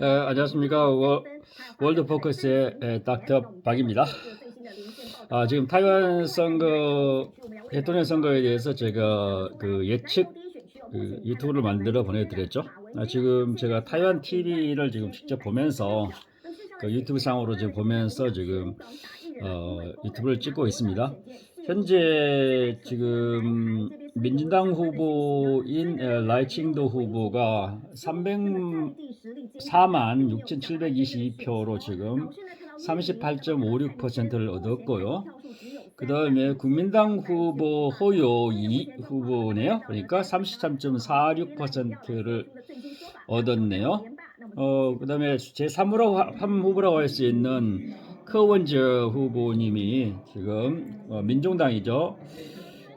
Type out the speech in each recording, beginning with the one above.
에, 안녕하십니까 월, 월드 포커스의 에, 닥터 박입니다. 아, 지금 타이완 선거 대통령 선거에 대해서 제가 그 예측 그 유튜브를 만들어 보내드렸죠. 아, 지금 제가 타이완 TV를 지금 직접 보면서 그 유튜브 상으로 지금 보면서 지금 어, 유튜브를 찍고 있습니다. 현재 지금 민진당 후보인 에, 라이칭도 후보가 304만 6,722표로 지금 38.56%를 얻었고요. 그 다음에 국민당 후보 호요 이 후보네요. 그러니까 33.46%를 얻었네요. 어, 그 다음에 제3후로, 3 후보라고 할 수 있는 柯원저 후보님이 지금 어, 민종당이죠.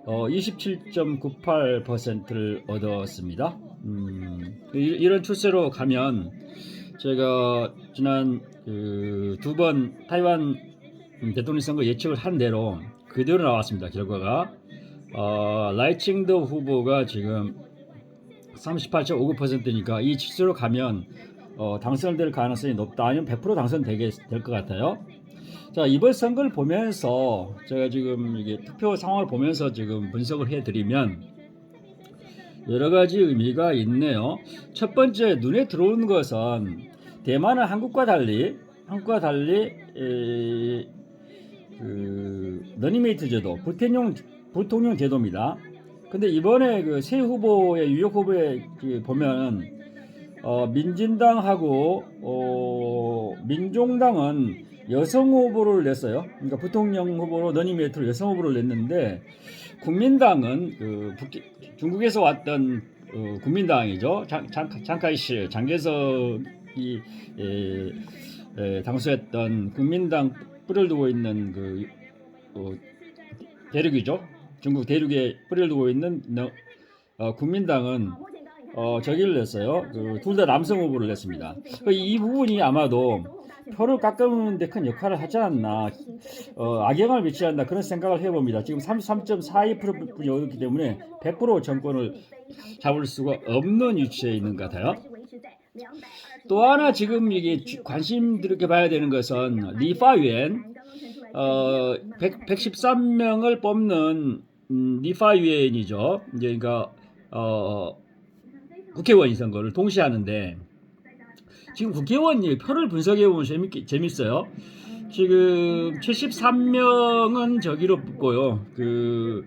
어, 27.98%를 얻었습니다. 음, 이- 이런 추세로 가면 제가 지난 그 두 번 타이완 음, 대통령 선거 예측을 한 대로 그대로 나왔습니다. 결과가 어, 라이칭더 후보가 지금 38.59%니까 이 추세로 가면 어, 당선될 가능성이 높다. 아니면 100% 당선되게 될 것 같아요. 자 이번 선거를 보면서 제가 지금 이게 투표 상황을 보면서 지금 분석을 해드리면 여러 가지 의미가 있네요. 첫 번째 눈에 들어오는 것은 대만은 한국과 달리 한국과 달리 에, 그 너니메이트 제도 부통령 부통령 제도입니다. 근데 이번에 그 새 후보의 유력 후보에 그 보면 어, 민진당하고 어, 민종당은 여성 후보를 냈어요. 그러니까 부통령 후보로 너니메이트로 여성 후보를 냈는데 국민당은 그 북- 중국에서 왔던 어, 국민당이죠. 장, 장, 장카이시 장개석이 에, 에, 당수했던 국민당 뿌리를 두고 있는 그 어, 대륙이죠. 중국 대륙에 뿌리를 두고 있는 너- 어, 국민당은 어, 저기를 냈어요. 그, 둘 다 남성 후보를 냈습니다. 그이 부분이 아마도 표를 깎아먹는데 큰 역할을 하지 않나, 어, 악영향을 미치지 않나 그런 생각을 해봅니다. 지금 33.42%뿐이 얻었기 때문에 100% 정권을 잡을 수가 없는 위치에 있는 것 같아요. 또 하나 지금 이게 주- 관심 들게 봐야 되는 것은 리파위엔 어, 100, 113명을 뽑는 음, 리파위엔이죠. 이제 그러니까 어, 국회의원 선거를 동시에 하는데 지금 국회의원이 표를 분석해 보면 재밌 재밌어요. 지금 73명은 저기로 붙고요. 그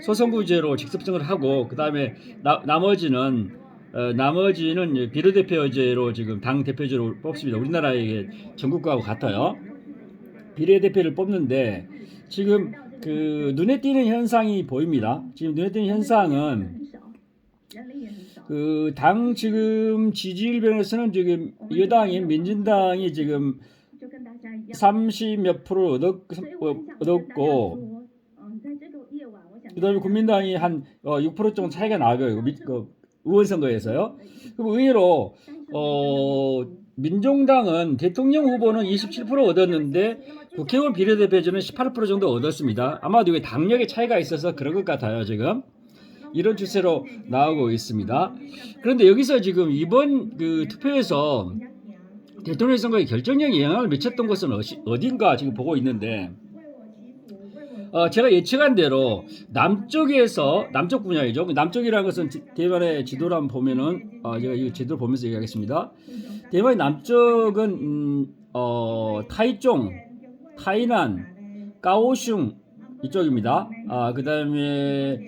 소선구제로 직접정을 하고 그 다음에 나머지는 어, 나머지는 비례대표제로 지금 당 대표제로 뽑습니다. 우리나라의 전국과하고 같아요. 비례대표를 뽑는데 지금 그 눈에 띄는 현상이 보입니다. 지금 눈에 띄는 현상은 그 당 지금 지지율 변에서는 지금 여당인 민진당이 지금 30몇 프로 얻었, 어, 얻었고 그다음에 국민당이 한 어, 6% 정도 차이가 나고요. 미- 그 의원 선거에서요. 그럼 의외로 어, 민종당은 대통령 후보는 27% 얻었는데 국회의원 비례대표제는 18% 정도 얻었습니다. 아마도 이게 당력의 차이가 있어서 그런 것 같아요, 지금. 이런 추세로 나오고 있습니다. 그런데 여기서 지금 이번 그 투표에서 대통령 선거에 결정적인 영향을 미쳤던 것은 어딘가 지금 보고 있는데 어, 제가 예측한 대로 남쪽에서 남쪽 분야이죠. 그 남쪽이라는 것은 지- 대만의 지도를 한번 보면은 어, 제가 이 지도를 보면서 얘기하겠습니다. 대만의 남쪽은 음, 어, 타이종, 타이난, 까오슝 이쪽입니다. 아, 그다음에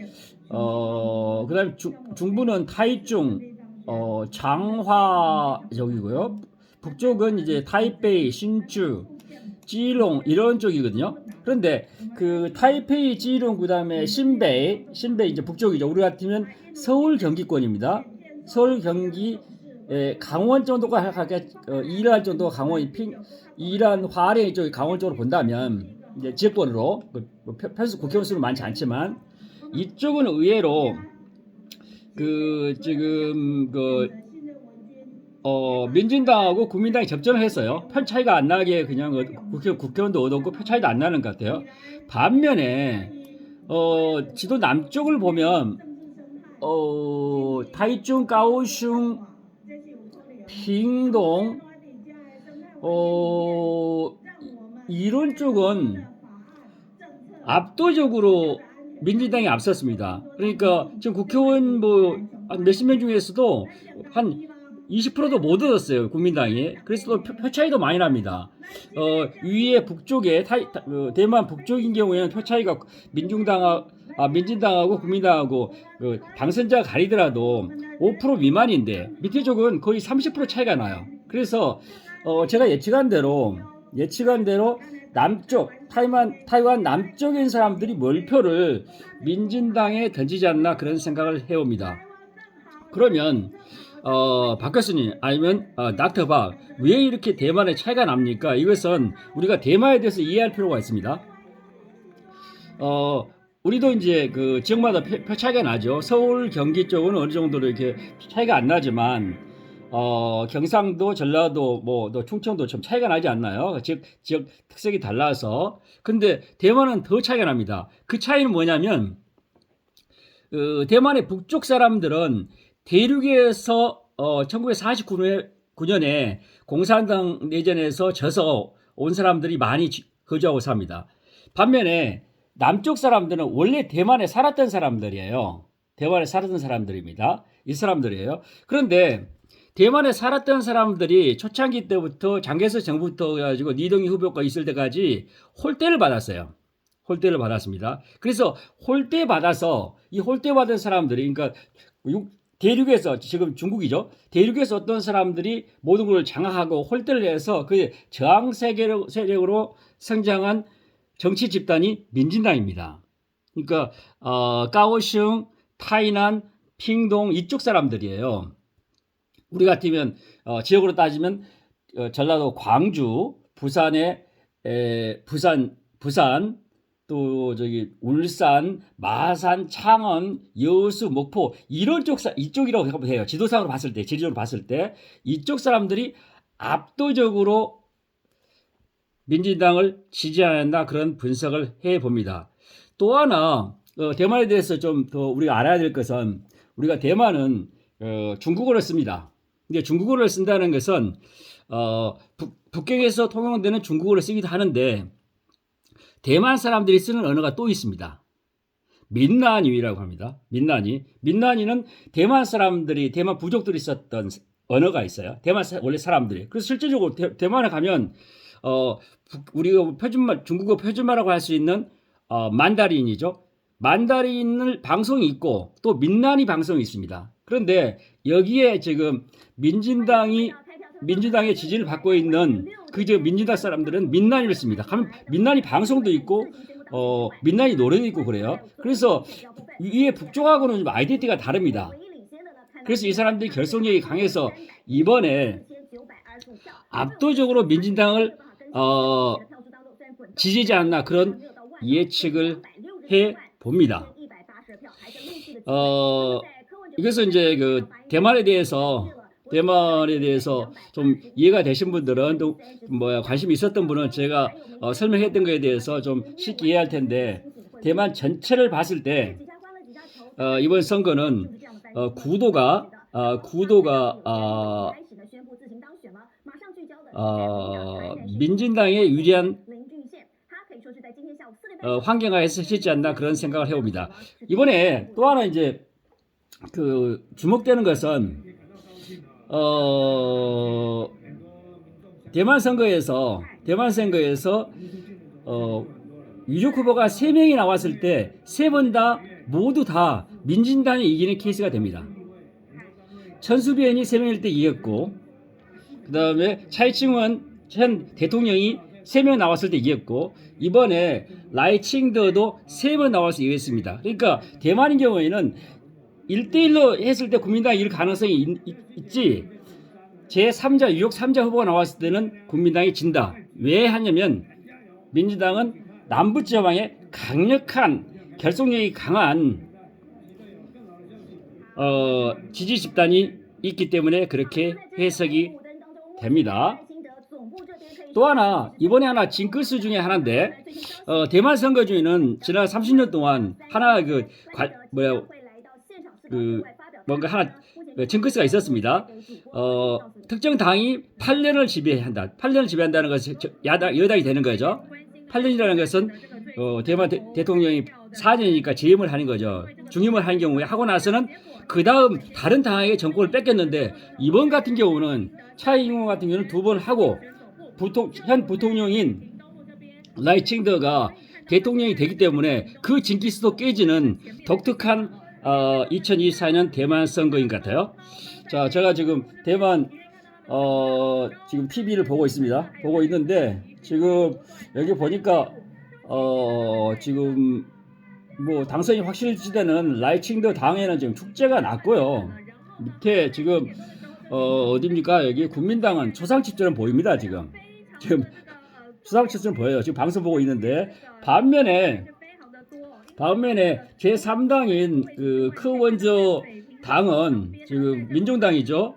어, 그 다음에 중, 중부는 타이중, 어, 장화 저기고요. 북쪽은 이제 타이페이, 신주, 찌롱 이런 쪽이거든요. 그런데 그 타이페이, 찌롱 그다음에 신베이, 신베이 이제 북쪽이죠. 우리 같으면 서울 경기권입니다. 서울 경기 에, 강원 정도가 어, 이란 정도가 강원 핑 이란 화롄 이쪽 강원 쪽으로 본다면 이제 지역권으로 그, 편수 국회의원 수는 많지 않지만 이쪽은 의외로 그 지금 그 어, 민진당하고 국민당이 접전을 했어요. 편 차이가 안 나게 그냥 어- 국회, 국회의원도 얻었고 표 차이도 안 나는 것 같아요. 반면에 어, 지도 남쪽을 보면 어, 타이중, 까오슝 핑동 어 이런 쪽은 압도적으로 민주당이 앞섰습니다. 그러니까 지금 국회의원 뭐한 몇십 명 중에서도 한 20%도 못 얻었어요 국민당이. 그래서 또 표, 표 차이도 많이 납니다. 어 위에 북쪽에 타, 타- 어, 대만 북쪽인 경우에는 표 차이가 민중당 아 민진당하고 국민당하고 그 당선자가 가리더라도 5% 미만인데 밑에 쪽은 거의 30% 차이가 나요. 그래서 어 제가 예측한 대로 예측한 대로 남쪽 타이완 타이완 남쪽인 사람들이 몰표를 민진당에 던지지 않나 그런 생각을 해옵니다. 그러면 어, 박 교수님 아니면 어, 닥터 박왜 이렇게 대만의 차이가 납니까? 이것은 우리가 대만에 대해서 이해할 필요가 있습니다. 어, 우리도 이제 그 지역마다 표, 표 차이가 나죠. 서울, 경기 쪽은 어느 정도로 이렇게 차이가 안 나지만 어, 경상도, 전라도, 뭐, 또 충청도 좀 차이가 나지 않나요? 지역, 지역 특색이 달라서. 근데 대만은 더 차이가 납니다. 그 차이는 뭐냐면, 그 대만의 북쪽 사람들은 대륙에서 어, 1949년에 공산당 내전에서 져서 온 사람들이 많이 지- 거주하고 삽니다. 반면에 남쪽 사람들은 원래 대만에 살았던 사람들이에요. 대만에 살았던 사람들입니다. 이 사람들이에요. 그런데 대만에 살았던 사람들이 초창기 때부터 장개서 정부부터 해가지고 니동희 후보가 있을 때까지 홀대를 받았어요. 홀대를 받았습니다. 그래서 홀대 받아서 이 홀대 받은 사람들이 그러니까 육- 대륙에서 지금 중국이죠. 대륙에서 어떤 사람들이 모든 걸 장악하고 홀대를 해서 그 저항 세력으로 성장한 정치 집단이 민진당입니다. 그러니까 어, 까오슝, 타이난, 핑동 이쪽 사람들이에요. 우리 같으면 어, 지역으로 따지면 어, 전라도 광주, 부산에 에, 부산 부산 또 저기 울산, 마산, 창원, 여수, 목포 이런 쪽 사, 이쪽이라고 해요. 지도상으로 봤을 때, 지리적으로 봤을 때 이쪽 사람들이 압도적으로 민진당을 지지한다 그런 분석을 해 봅니다. 또 하나 어, 대만에 대해서 좀 더 우리가 알아야 될 것은 우리가 대만은 어, 중국어를 씁니다. 근데 중국어를 쓴다는 것은 어, 북, 북경에서 통용되는 중국어를 쓰기도 하는데 대만 사람들이 쓰는 언어가 또 있습니다. 민나니라고 합니다. 민나니. 민나니는 대만 사람들이 대만 부족들이 썼던 언어가 있어요. 대만 사- 원래 사람들이. 그래서 실제적으로 대, 만에 가면 어 북- 우리가 표준말 중국어 표준말이라고 할 수 있는 어, 만다린이죠. 만다린을 방송이 있고 또 민나니 방송이 있습니다. 그런데 여기에 지금 민진당이 민주당의 지지를 받고 있는 그저 민주당 사람들은 씁니다. 가면 민나니 방송도 있고 어 민나니 노래도 있고 그래요. 그래서 위에 북쪽하고는 좀 아이덴티티가 다릅니다. 그래서 이 사람들이 결속력이 강해서 이번에 압도적으로 민진당을 어, 지지지 않나 그런 예측을 해 봅니다. 어, 그래서 이제 그 대만에 대해서 대만에 대해서 좀 이해가 되신 분들은 또 뭐야 관심 있었던 분은 제가 어, 설명했던 거에 대해서 좀 쉽게 이해할 텐데 대만 전체를 봤을 때 어, 이번 선거는 어, 구도가 어, 구도가 어, 어, 민진당에 유리한 어, 환경하에서 실지 않나 그런 생각을 해봅니다. 이번에 또 하나 이제 그 주목되는 것은 어, 대만 선거에서 대만 선거에서 어, 유력 후보가 세 명이 나왔을 때 세 번 다 모두 다 민진당이 이기는 케이스가 됩니다. 천수비엔이 세 명일 때 이겼고 그 다음에 차이칭원 현 대통령이 세 명 나왔을 때 이겼고 이번에 라이칭더도 세 번 나와서 이겼습니다. 그러니까 대만인 경우에는 1대1로 했을 때 국민당이 이길 가능성이 있, 있, 지 제3자 유력 3자 후보가 나왔을 때는 국민당이 진다. 왜 하냐면 민주당은 남부 지방에 강력한 결속력이 강한 어, 지지 집단이 있기 때문에 그렇게 해석이 됩니다. 또 하나 이번에 하나 징크스 중에 하나인데 어, 대만 선거 중에는 지난 30년 동안 하나 그 관, 뭐야 그 뭔가 하나 그 징크스가 있었습니다. 어, 특정 당이 8년을 지배한다. 8년을 지배한다는 것은 저- 야당 여당이 되는 거죠. 8년이라는 것은 어, 대만 대, 대통령이 4년이니까 재임을 하는 거죠. 중임을 한 경우에 하고 나서는 그 다음 다른 당에게 정권을 뺏겼는데 이번 같은 경우는 차이잉원 같은 경우는 두 번 하고 부통, 현 부통령인 라이칭더가 대통령이 되기 때문에 그 징기스도 깨지는 독특한 어, 2024년 대만 선거인 것 같아요. 자, 제가 지금 대만 어, 지금 TV를 보고 있습니다. 보고 있는데 지금 여기 보니까 어, 지금 뭐 당선이 확실시되는 라이칭더 당에는 지금 축제가 났고요. 밑에 지금 어, 어디입니까? 여기 국민당은 초상집처럼 보입니다. 지금 지금 초상집처럼 보여요. 지금 방송 보고 있는데 반면에 반면에 제 3당인 그 크원저 당은 지금 민정당이죠.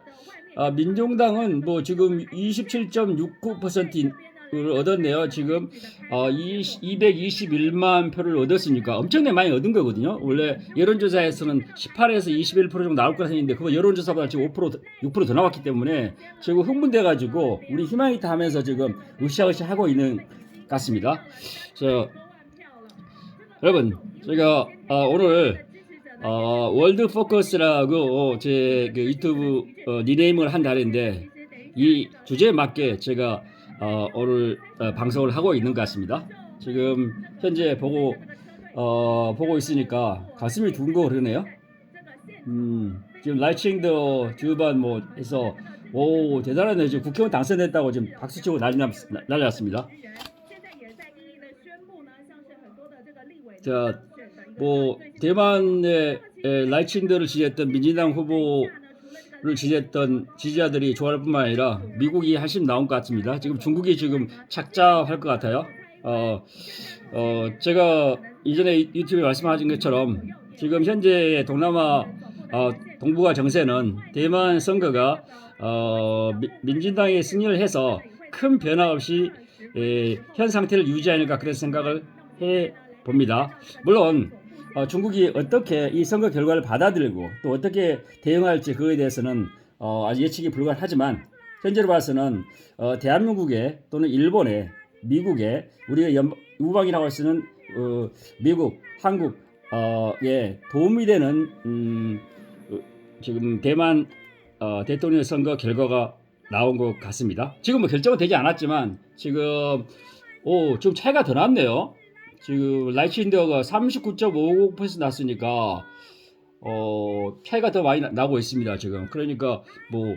아, 민정당은 뭐 지금 27.69%를 얻었네요. 지금 어, 221만 표를 얻었으니까 엄청나게 많이 얻은 거거든요. 원래 여론조사에서는 18에서 21% 정도 나올 거라 했는데 그거 여론조사보다 지금 5% 6%더 나왔기 때문에 지금 흥분돼 가지고 우리 희망이 다 하면서 지금 으쌰으쌰 하고 있는 것 같습니다. 저 여러분 제가 어, 오늘 어, 월드 포커스라고 제 그 유튜브 어, 니네임을 한 달인데 이 주제에 맞게 제가 어, 오늘 어, 방송을 하고 있는 것 같습니다. 지금 현재 보고 어, 보고 있으니까 가슴이 두근거 그러네요. 음, 지금 라이칭도 주반 뭐 해서 오 대단하네 지금 국회의원 당선됐다고 지금 박수치고 난리 났, 난리 났습니다. 자, 뭐 대만의 에, 라이칭더를 지지했던 민진당 후보를 지지했던 지지자들이 좋아할 뿐만 아니라 미국이 한심 나온 것 같습니다. 지금 중국이 지금 착잡할 것 같아요. 어, 어, 제가 이전에 유튜브에 말씀하신 것처럼 지금 현재 동남아 어, 동북아 정세는 대만 선거가 어, 미- 민진당이 승리를 해서 큰 변화 없이 에, 현 상태를 유지하니까 그런 생각을 해 봅니다. 물론 어, 중국이 어떻게 이 선거 결과를 받아들이고 또 어떻게 대응할지 그거에 대해서는 어, 아직 예측이 불가하지만 현재로 봐서는 어, 대한민국에 또는 일본에 미국에 우리가 연, 우방이라고 할 수 있는 어, 미국, 한국에 도움이 되는 음, 어, 지금 대만 어, 대통령 선거 결과가 나온 것 같습니다. 지금 뭐 결정은 되지 않았지만 지금 오, 좀 차이가 더 났네요. 지금 라이치인더가 39.50% 났으니까 어 차이가 더 많이 나, 고 있습니다 지금. 그러니까 뭐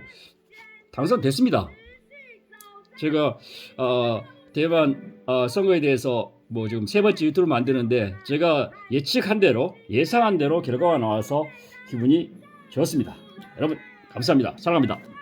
당선됐습니다. 제가 어 대만 어, 선거에 대해서 뭐 지금 세 번째 유튜브를 만드는데 제가 예측한 대로 예상한 대로 결과가 나와서 기분이 좋습니다. 여러분 감사합니다. 사랑합니다